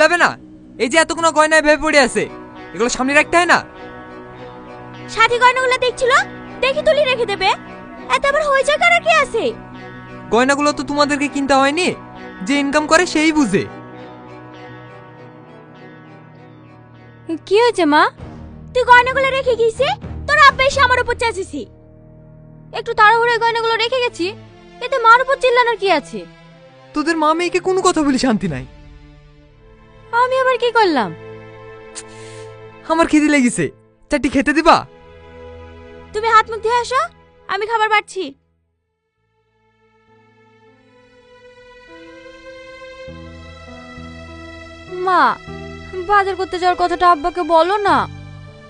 চিল্লাবে না? এই যে এতগুলো গয়নায় ভেবে পড়ে আছে এগুলো সামনে রাখতে হয় না? সাথী গয়নাগুলো দেখছিল? দেখি তুলি রেখে দেবে। এত আবার হয়েছে করার কি আছে? গয়নাগুলো তো তোমাদেরকে কিনতে হয়নি যে ইনকাম করে সেই বুঝে। কি হয়েছে মা? তুই গয়নাগুলো রেখে গিয়েছি তোর আব্বা এসে আমার উপর চেঁচেছি একটু তাড়াহুড়ো গয়নাগুলো রেখে গেছি এতে মার উপর চিল্লানোর কি আছে? তোদের মা মেয়েকে কোনো কথা বলি শান্তি নাই। আমি আবার কি করলাম? আমার খিদে লেগেছে। চারটি খেতে দিবা? তুমি হাত মুখ ধুয়ে আসো আমি খাবার বাড়ছি। মা বাজার করতে যাওয়ার কথাটা আব্বাকে বলো না।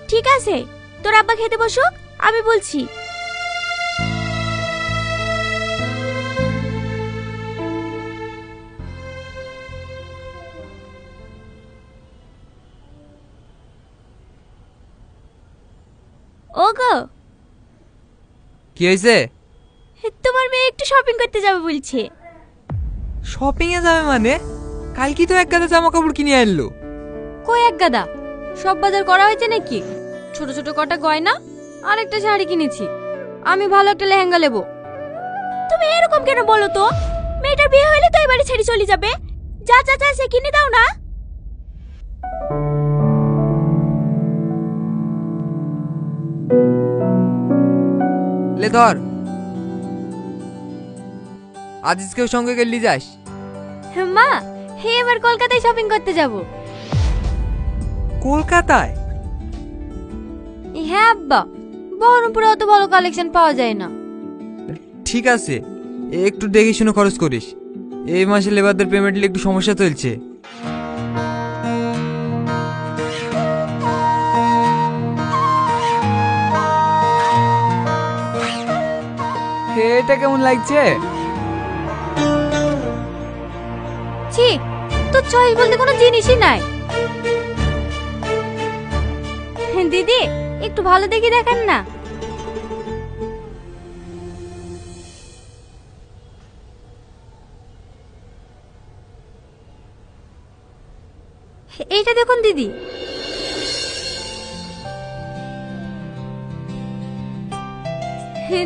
ঠিক আছে তোর আব্বা খেতে বসুক আমি বলছি। ওগো। কি হয়েছে তোমার মেয়ে একটু শপিং করতে যাবে বলছে। শপিং এ যাবে মানে? কালকে তো এক গাদা জামা কাপড় কিনে আনলো। কই এক গাদা? সব বাজার করা হয়েছে নাকি? ছোট ছোট কটা গয়না আর একটা শাড়ি কিনেছি। আমি ভালো একটা লেহেঙ্গা নেব। তুমি এরকম কেন বলো তো? মেয়েটার বিয়ে হলে তো এবারে ছেড়ে চলে যাবে। যা যা যা সে কিনে দাও না। লে ধর। আজিজকেও সঙ্গে গেলি যাস। মা হে এবার কলকাতায় শপিং করতে যাব। কলকাতায়? হ্যাঁ আব্বা বহরমপুরে অত ভালো কালেকশন পাওয়া যায় না। ঠিক আছে একটু দেখে শুনে খরচ করিস। এই মাসে লেবারদের পেমেন্টে একটু সমস্যা চলছে। এটা কেমন লাগছে? ছি চয়েস বলতে কোনো জিনিসই নাই। দিদি, একটু ভালো দেখে দেখান না। এইটা দেখুন দিদি।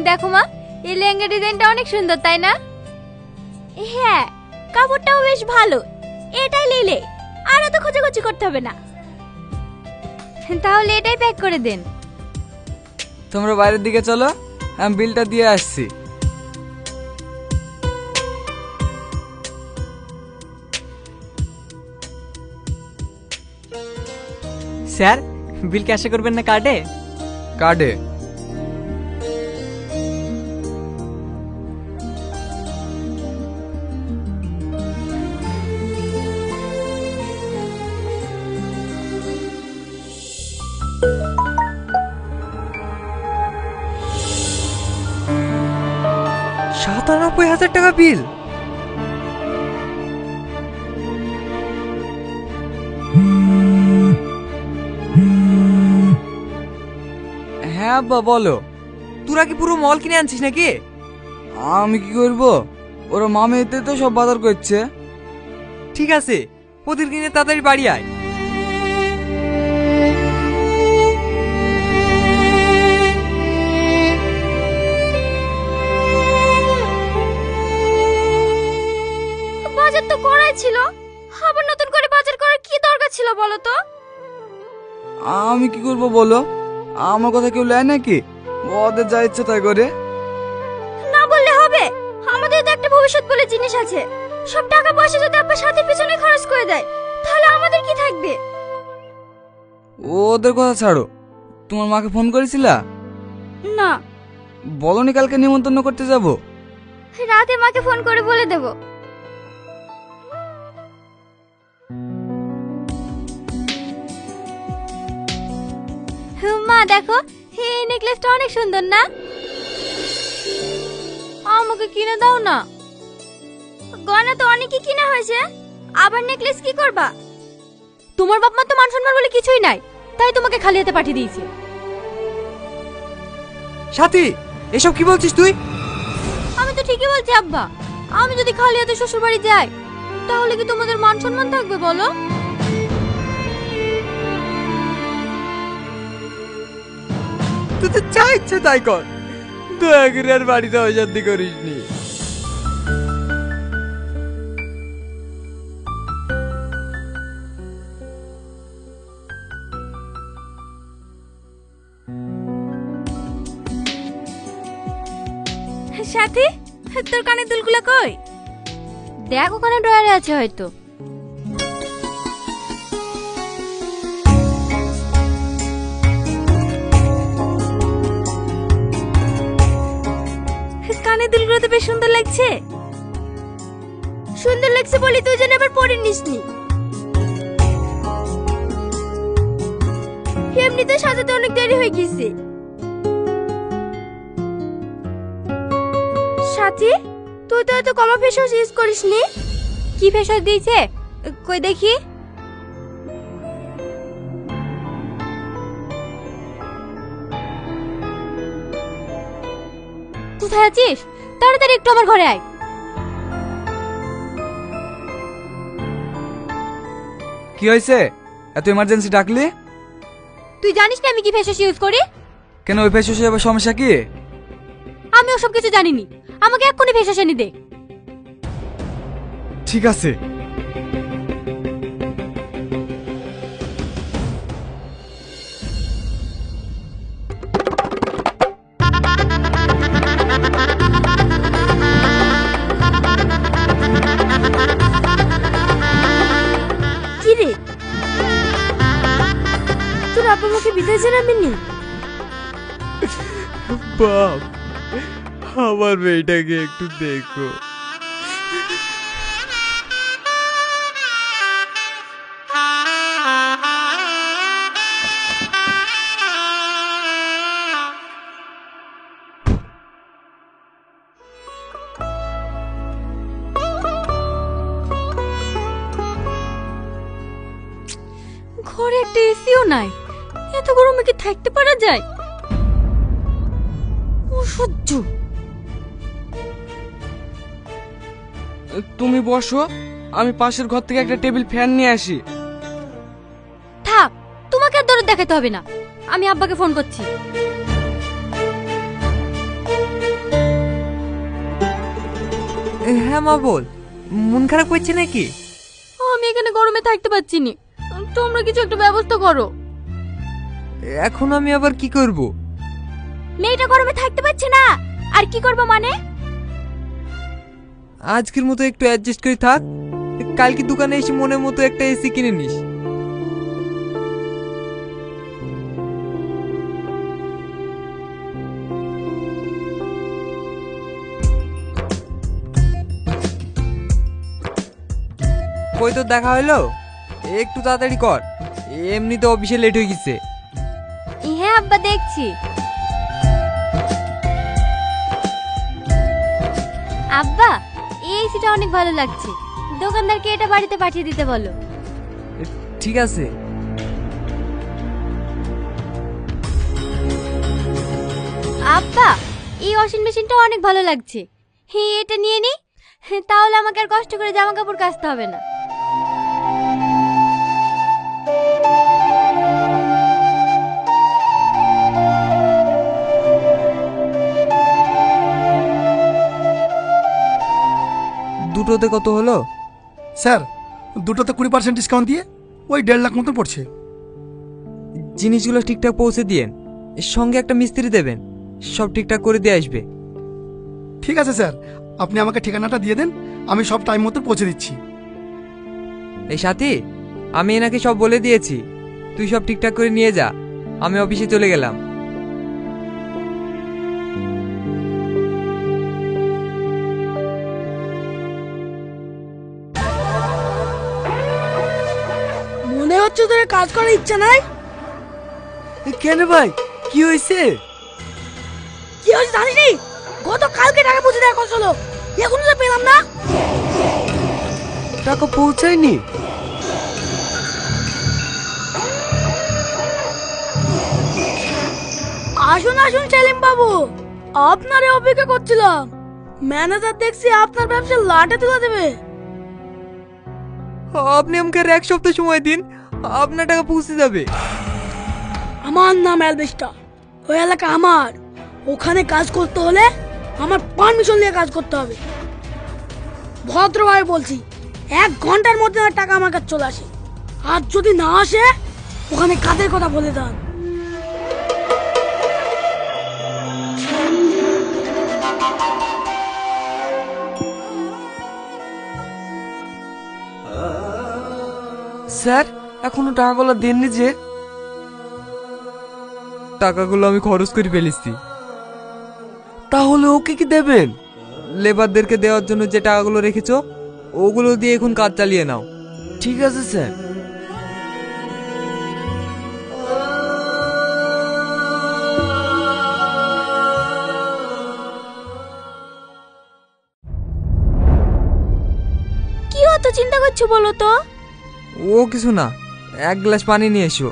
দেখো মা। এই লেহেঙ্গা ডিজাইনটা অনেক সুন্দর তাই না? হ্যাঁ কাপড়টাও বেশ ভালো। এটাই নিলে আর এত খোঁজাখুঁজি করতে হবে না। তাহলে এটাই প্যাক করে দেন। তোমরা বাইরের দিকে চলো আমি বিলটা দিয়ে আসছি। স্যার বিল ক্যাশে করবেন না কার্ডে? কার্ডে? টাকা বিল। হ্যাঁ আব্বা বলো। তোরা কি পুরো মল কিনে আনছিস নাকি? আমি কি করব? ওরা মামে এতে তো সব বাজার করছে। ঠিক আছে ওদের কিনে তাড়াতাড়ি বাড়ি আয়। তো করাই ছিল? আবার নতুন করে বাজার করার কি দরকার ছিল বলো তো? আমি কি করব বলো? আমার কথা কেউ লেয় নাকি? ওদের যা ইচ্ছে তাই করে। না বললে হবে। আমাদের তো একটা ভবিষ্যৎ বলে জিনিস আছে। সব টাকা পয়সা যদি আব্বা সাথে পিছনে খরচ করে দেয় তাহলে আমাদের কি থাকবে? ওদের কথা ছাড়ো। তোমার মাকে ফোন করেছিলা? না। বলনি কালকে নিমন্ত্রণ করতে যাব? রাতে মাকে ফোন করে বলে দেব। মা দেখো এই নেকলেসটা অনেক সুন্দর না? আমাকে কিনে দাও না। গয়না তো অনেকই কিনা হয়েছে। আবার নেকলেস কি করবা? তোমার বাপ মা তো মান সম্মান বলে কিছুই নাই তাই তোমাকে খালি হাতে পাঠিয়ে দিয়েছে। সাথী এসব কি বলছিস তুই? আমি তো ঠিকই বলছি আব্বা। আমি যদি খালি হাতে শ্বশুর বাড়ি যাই তাহলে কি তোমাদের মান সম্মান থাকবে বলো? তুই তো যা তাই কর। দয়া করে আর বাড়িতে অশান্তি করিস নি সাথী, তোর কানের দুলগুলো কই? দেখ ওখানে ড্রয়ারে আছে হয়তো। দুলগুলো তো বেশ সুন্দর লাগছে। সুন্দর লাগছে বলি তুই যেন এবার পরে নিসনি। এমনিতে সাজাতে অনেক দেরি হয়ে গেছে। সাথী, তুই তো এত কমা ফেস ওয়াশ ইউজ করিসনি। কি ফেস ওয়াশ দিয়েছে? কই দেখি। কোথায় আছিস? তাড়াতাড়ি একটু আমার ঘরে আয়। কি হয়েছে? এত ইমার্জেন্সি ডাকলি? তুই জানিস না আমি কি ফেসওয়াশ ইউজ করি? কেন ওই ফেস ওয়াশে আবার সমস্যা কি? আমি ওসব কিছু জানিনি। আমাকে এক্ষুনি ফেস ওয়াশ এনে দে। ঠিক আছে। আমার মেয়েটাকে একটু দেখো। ঘরে একটা নাই। এত গরমে কি থাকতে পারা যায়? অসহ্য। তুমি বসো আমি পাশের ঘর থেকে একটা টেবিল ফ্যান নিয়ে আসি। থাক তোমাকে আর দরদ দেখাতে হবে না। আমি আব্বাকে ফোন করছি। হ্যাঁ মা বল। মন খারাপ করছে নাকি? আমি এখানে গরমে থাকতে পারছি না। তোমরা কিছু একটা ব্যবস্থা করো। এখন আমি আবার কি করব? মেয়েটা গরমে থাকতে পারছে না। আর কি করব মানে? আজকের মতো একটু অ্যাডজাস্ট করে থাক। কালকে দোকানে এসে মনের মতো একটা এসি কিনে নিস। কই তো দেখা হলো? একটু তাড়াতাড়ি কর। এমনি তো অফিসে লেট হয়ে গেছে। হ্যাঁ আব্বা, দেখছি। আব্বা এই এসিটা অনেক ভালো লাগছে। দোকানদারকে এটা বাড়িতে পাঠিয়ে দিতে বলো। ঠিক আছে। আব্বা এই ওয়াশিং মেশিনটা অনেক ভালো লাগছে। হ্যাঁ এটা নিয়ে নি। তাহলে আমাকে আর কষ্ট করে জামা কাপড় কাচতে হবে না। দুটোতে কত হলো? স্যার দুটোতে কুড়ি পার্সেন্ট ডিসকাউন্ট দিয়ে ওই দেড় লাখ মতো পড়ছে। জিনিসগুলো ঠিকঠাক পৌঁছে দিয়েন। এর সঙ্গে একটা মিস্ত্রি দেবেন। সব ঠিকঠাক করে দিয়ে আসবে। ঠিক আছে স্যার আপনি আমাকে ঠিকানাটা দিয়ে দেন আমি সব টাইম মতো পৌঁছে দিচ্ছি। এই সাথী আমি এনাকে সব বলে দিয়েছি। তুই সব ঠিকঠাক করে নিয়ে যা। আমি অফিসে চলে গেলাম। হচ্ছে তোর কাজ করার ইচ্ছা নাই? কেন ভাই? কি হয়েছে কি হয়েছে জানিস নি? গত কালকে টাকা পৌঁছে দেওয়ার কথা হলো এখনও তো পেলাম না। টাকা পৌঁছায়নি? আসুন আসুন সেলিম বাবু। আপনারে অপেক্ষা করছিলাম। ম্যানেজার দেখছি আপনার ব্যবসা লাটে তুলে দেবে। আপনি আমাকে এক সপ্তাহ সময় দিন। আপনার টাকা পৌঁছে যাবে। আমার নাম অ্যালবেস্টা ওই এলাকা আমার। ওখানে কাজ করতে হলে আমার পারমিশন নিয়ে কাজ করতে হবে। ভদ্রভাবে বলছি এক ঘণ্টার মধ্যে আমার টাকা আমার কাছে চলে আসে। আর যদি না আসে ওখানে কাদের কথা বলে দেন। স্যার এখনও টাকাগুলো দেননি যে? টাকাগুলো আমি খরচ করে ফেলেছি। তাহলে ওকে কি দেবেন? লেবারদেরকে দেওয়ার জন্য যে টাকাগুলো রেখেছো ওগুলো দিয়ে এখন কাজ চালিয়ে নাও। ঠিক আছে স্যার। কি অত চিন্তা করছ বলো তো? ও কিছু না। এক গ্লাস পানি নিয়ে এসো।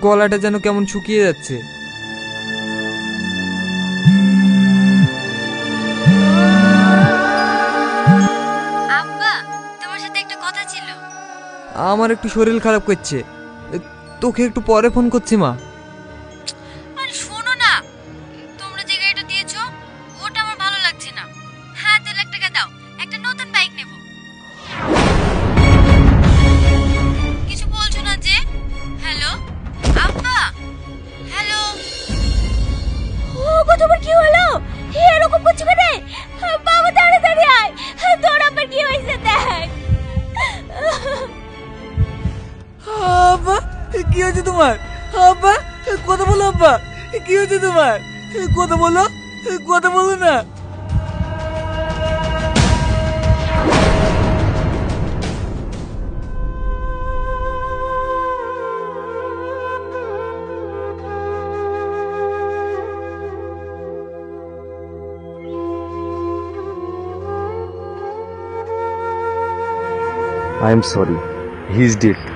গলাটা যেন কেমন শুকিয়ে যাচ্ছে। আব্বা তোমার সাথে একটা কথা ছিল। আমার একটু শরীর খারাপ করছে। তোকে একটু পরে ফোন করছি মা। কথা বলো কথা বলো না I am sorry. He is dead.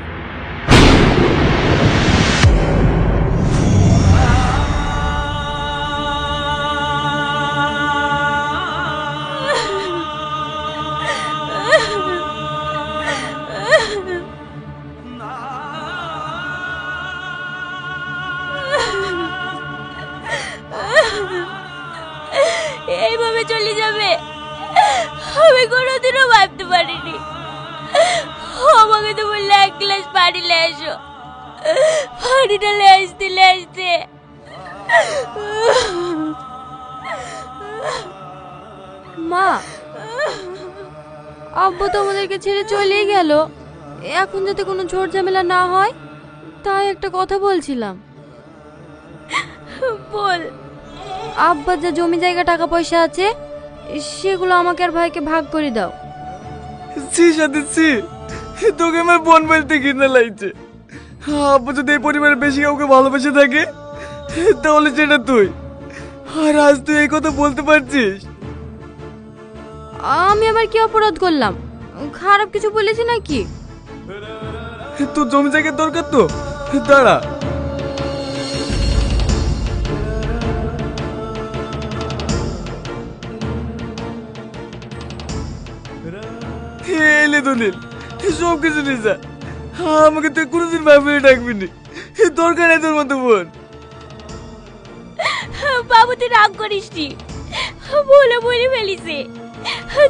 আব্বু তো আমাদেরকে ছেড়ে চলেই গেল। এখন যাতে কোনো ঝড় ঝামেলা না হয় তাই একটা কথা বলছিলাম। বল। আব্বার যা জমি জায়গা টাকা পয়সা আছে সেগুলো আমাকে আর ভাইকে ভাগ করে দাও। ছি সাথে ছি। তোকে আমার বোন বলতে ঘৃণা লাগছে। আব্বু যদি এই পরিবারে বেশি কাউকে ভালোবেসে থাকে তাহলে সেটা তুই। আর আজ তুই এই কথা বলতে পারছিস? আমি আবার কি অপরাধ করলাম? খারাপ কিছু বলেছি নাকি? তোর জমি জায়গার দরকার তো। দাঁড়া। এলে দলিল সব কিছু নিয়ে যা। আমাকে তুই কোনোদিন ভাবিয়ে ডাকবি নি। দরকার নেই তোর মতো বোন। বাবু তুই রাগ করিস বলে ফেলিছে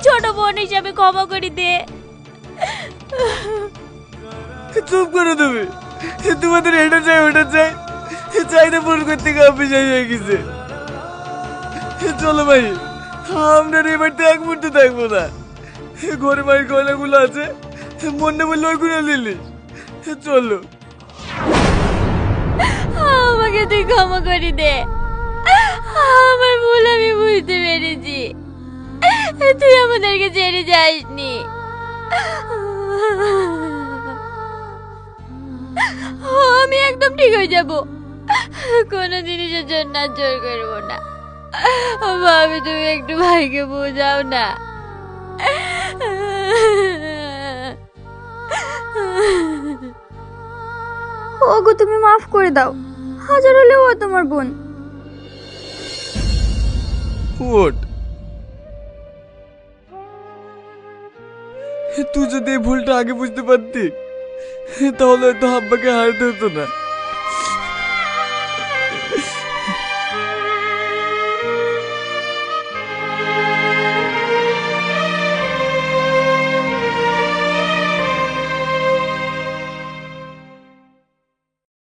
ছোট বোন হিসাবে ক্ষমা করে দে। চুপ করে দেবে তোমাদের এটা চাই ওটা চাই। চাইতে পূরণ করতে বিষয় হয়ে গেছে। চলো ভাই আমরা এবার তো এক মুহূর্তে থাকব না। ঘরে বাড়ির গয়নাগুলো আছে মনে বললে ওইগুলো নিলিস চলো। আমাকে তুই ক্ষমা করে দে। আমার ভুল আমি বুঝতে পেরেছি। তুই আমাদেরকে ছেড়ে যাসনি। আমি একদম ঠিক হয়ে যাব। কোনো জিনিসের জন্য আর জোর করব না। ভাবি তুমি একটু ভাইকে বোঝাও না। ওগো তুমি মাফ করে দাও। হাজার হলেও ও তোমার বোন। ওঠ তুই যদি এই ভুলটা আগে বুঝতে পারতি তাহলে হয়তো আব্বাকে হারতে হতো না।